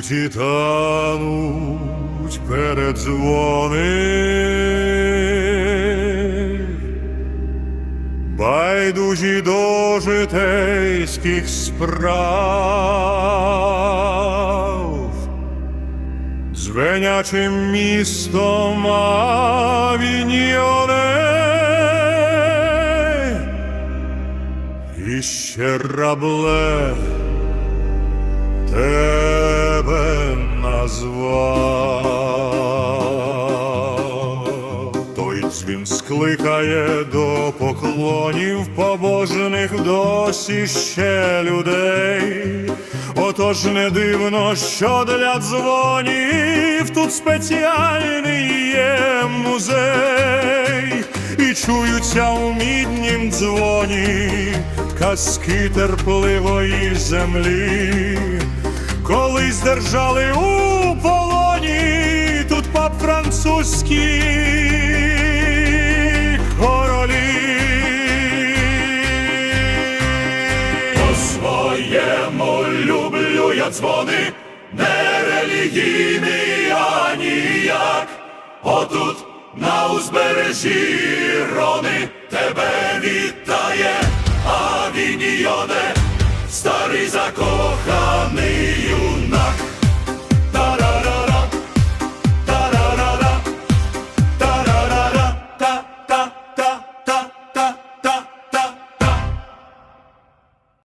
ті тануть передзвони, байдужі до житейських справ, дзвенячим містом авіньйоне. І ще рабле Дзвін скликає до поклонів побожних досі ще людей. Отож не дивно, що для дзвонів тут спеціальний є музей, і чуються у міднім дзвоні казки терпливої землі. Колись держали у полоні тут пап французький дзвони, не релігійний, ніяк. Отут на узбережжі рони тебе вітає, авіньйоне, старий закоханий